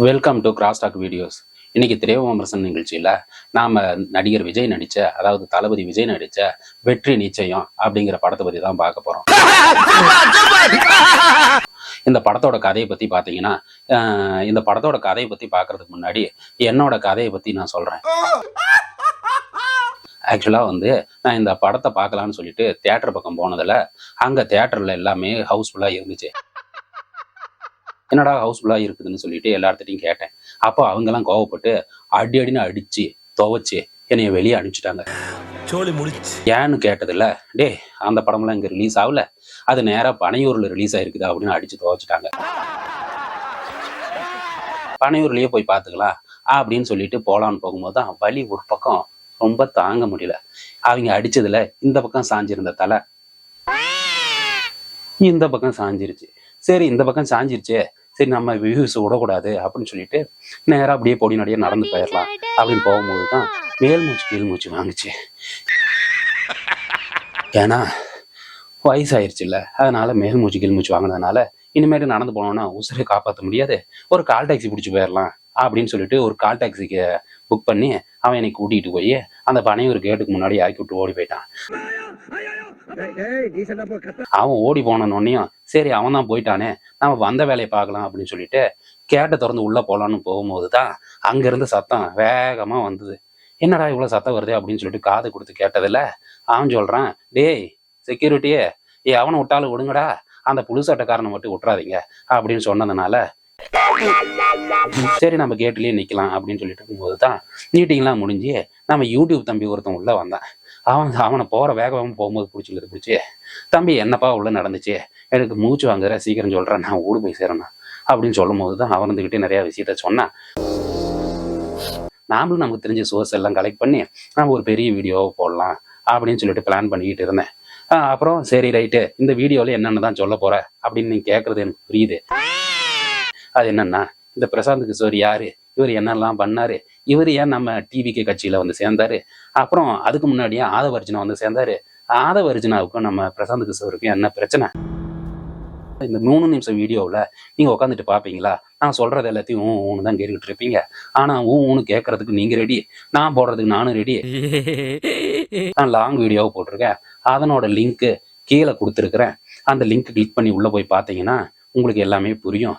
Welcome to cross talk videos இன்னைக்கு திரை விமர்சன நிகழ்ச்சியில் நாம் நடிகர் விஜய் நடித்த அதாவது தளபதி விஜய் நடித்த வெற்றி நிச்சயம் அப்படிங்கிற படத்தை பற்றி தான் பார்க்க போகிறோம் இந்த படத்தோட கதையை பற்றி பார்த்தீங்கன்னா இந்த படத்தோட கதையை பற்றி பார்க்கறதுக்கு முன்னாடி என்னோட கதையை பற்றி நான் சொல்கிறேன் ஆக்சுவலாக வந்து நான் இந்த படத்தை பார்க்கலான்னு சொல்லிட்டு தேட்டர் பக்கம் போனதில் அங்கே தேட்டரில் எல்லாமே ஹவுஸ்ஃபுல்லாக இருந்துச்சு. என்னடா ஹவுஸ்ஃபுல்லாக இருக்குதுன்னு சொல்லிட்டு எல்லார்த்திட்டையும் கேட்டேன். அப்போ அவங்கெல்லாம் கோவப்பட்டு அடி அடின்னு அடிச்சு துவைச்சு என்னைய வெளியே அனுப்பிச்சிட்டாங்க. முடிச்சு ஏன்னு கேட்டதில்ல டேய் அந்த படம்லாம் இங்கே ரிலீஸ் ஆகல. அது நேராக பனையூரில் ரிலீஸ் ஆயிருக்குது? அப்படின்னு அடிச்சு துவைச்சிட்டாங்க. பனையூர்லயே போய் பார்த்துக்கலாம் அப்படின்னு சொல்லிட்டு போகலான்னு போகும்போது தான் வலி ஒரு பக்கம் ரொம்ப தாங்க முடியல. அவங்க அடிச்சதுல இந்த பக்கம் சாஞ்சிருந்த தலை. இந்த பக்கம் சாஞ்சிருச்சு. சரி இந்த பக்கம் சாஞ்சிருச்சே சரி நம்ம வியூஸ் விடக்கூடாது அப்படின்னு சொல்லிட்டு நேராக அப்படியே பொடி நடியே நடந்து போயிடலாம் அப்படின்னு போகும்போது தான் மேல் மூச்சு கீழ் மூச்சு வாங்குச்சு. ஏன்னா வயசாயிருச்சுல்ல. அதனால மேல் மூச்சு கீழ் மூச்சு வாங்கினதுனால இனிமேல் நடந்து போனோம்னா உசுரை காப்பாற்ற முடியாது. ஒரு கால் டாக்ஸி பிடிச்சி போயிடலாம் அப்படின்னு சொல்லிட்டு ஒரு கால் டாக்ஸிக்கு புக் பண்ணி அவன் என்னை கூட்டிகிட்டு போய் அந்த பனையூர் கேட்டுக்கு முன்னாடி இறக்கி விட்டு ஓடி போயிட்டான். அவன் ஓடி போனோன்னையும் சரி அவன் தான் போயிட்டானே நம்ம வந்த வேலையை பார்க்கலாம் அப்படின்னு சொல்லிட்டு கேட்டை திறந்து உள்ள போகலான்னு போகும்போது தான் அங்கேருந்து சத்தம் வேகமா வந்தது. என்னடா இவ்வளவு சத்தம் வருது அப்படின்னு சொல்லிட்டு காது கொடுத்து கேட்டதில்ல அவன் சொல்கிறான் டேய் செக்யூரிட்டியே ஏ அவனை விட்டாலும் விடுங்கடா அந்த புதுசாட்டக்காரனை மட்டும் விட்டுறாதீங்க அப்படின்னு சொன்னதுனால சரி நம்ம கேட்டுலயே நிக்கலாம் அப்படின்னு சொல்லிட்டு இருக்கும்போது தான் மீட்டிங்லாம் முடிஞ்சு நம்ம யூடியூப் தம்பி ஒருத்தன் உள்ள வந்தான். அவன் அவனை போற வேகமாக போகும்போது பிடிச்சிருது பிடிச்சி. தம்பி என்னப்பா உள்ள நடந்துச்சு? எனக்கு மூச்சு வாங்குற சீக்கிரம் சொல்றேன் நான் ஊடு போய் சேரேண்ணா அப்படின்னு சொல்லும் போது தான் அவர்ந்துக்கிட்டே நிறையா நிறைய விஷயத்த சொன்னான். நாமளும் நமக்கு தெரிஞ்ச சோர்ஸ் எல்லாம் கலெக்ட் பண்ணி நம்ம ஒரு பெரிய வீடியோவை போடலாம் அப்படின்னு சொல்லிட்டு பிளான் பண்ணிக்கிட்டு இருந்தேன். அப்புறம் சரி ரைட்டு இந்த வீடியோவில் என்னென்ன தான் சொல்ல போற? அப்படின்னு நீ கேட்குறது எனக்கு புரியுது. அது என்னன்னா இந்த பிரசாந்த் கிஷோர் யாரு? இவர் என்னெல்லாம் பண்ணாரு? இவர் ஏன் நம்ம டிவிக்கு கட்சியில் வந்து சேர்ந்தாரு? அப்புறம் அதுக்கு முன்னாடியே ஆதவர்ஜுனா வந்து சேர்ந்தாரு. ஆதவர்ஜுனாவுக்கும் நம்ம பிரசாந்த் கிஷோருக்கும் என்ன பிரச்சனை? இந்த மூணு நிமிஷம் வீடியோவில் நீங்கள் உட்காந்துட்டு பார்ப்பீங்களா நான் சொல்கிறது எல்லாத்தையும் ஊ ஊன்னு தான் கேட்டுக்கிட்டு இருப்பீங்க. ஆனால் ஊ ஊன்னு கேட்கறதுக்கு நீங்கள் ரெடி நான் போடுறதுக்கு நானும் ரெடி நான் லாங் வீடியோவை போட்டிருக்கேன். அதனோட லிங்க்கு கீழே கொடுத்துருக்குறேன். அந்த லிங்க் கிளிக் பண்ணி உள்ளே போய் பார்த்தீங்கன்னா உங்களுக்கு எல்லாமே புரியும்.